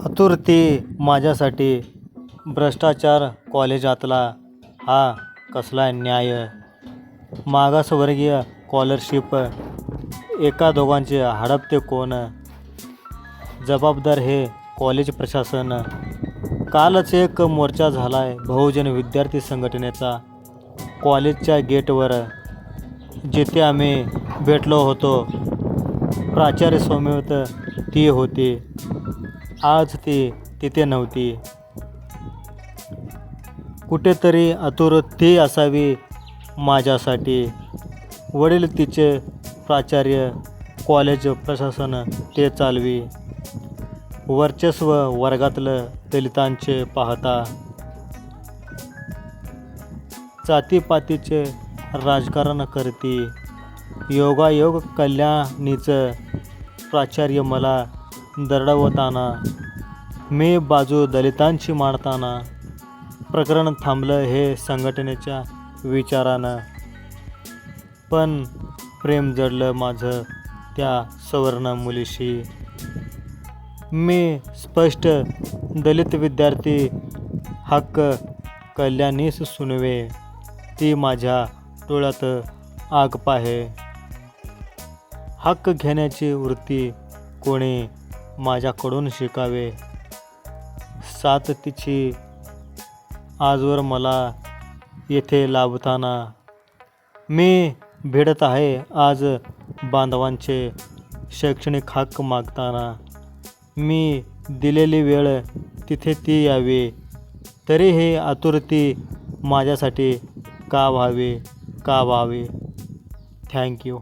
आतुरते माझ्यासाठी भ्रष्टाचार कॉलेजातला हा कसला न्याय? मागासवर्गीय स्कॉलरशिप एका दोघांचे हडपते कोण? जबाबदार हे कॉलेज प्रशासन. कालच एक मोर्चा झाला आहे बहुजन विद्यार्थी संघटनेचा. कॉलेजच्या गेटवर जिथे आम्ही भेटलो होतो प्राचार्य सौम्यवत ती होती. आज ती तिथे नव्हती. कुठेतरी अतुर ती असावी माझ्यासाठी. वडील तिचे प्राचार्य कॉलेज प्रशासन ते चालवी. वर्चस्व वर्गातलं दलितांचे पाहता. जातीपातीचे राजकारण करती. योगायोग कल्याणीचं प्राचार्य मला दरडवताना मी बाजू दलितांची मांडताना प्रकरण थांबलं हे संघटनेच्या विचारानं. पण प्रेम जडलं माझं त्या सवर्ण मुलीशी. मी स्पष्ट दलित विद्यार्थी हक्क कल्याणीस सुनवे ती माझ्या डोळ्यात आग पाहे. हक्क घेण्याची वृत्ती कोणी माझ्याकडून शिकावे. साथ तिची आजवर मला येथे लाभताना. मी भिडत आहे आज बांधवांचे शैक्षणिक हक्क मागताना. मी दिलेली वेळ तिथे ती यावी. तरी हे आतुरती माझ्यासाठी का व्हावे? का व्हावे? थँक्यू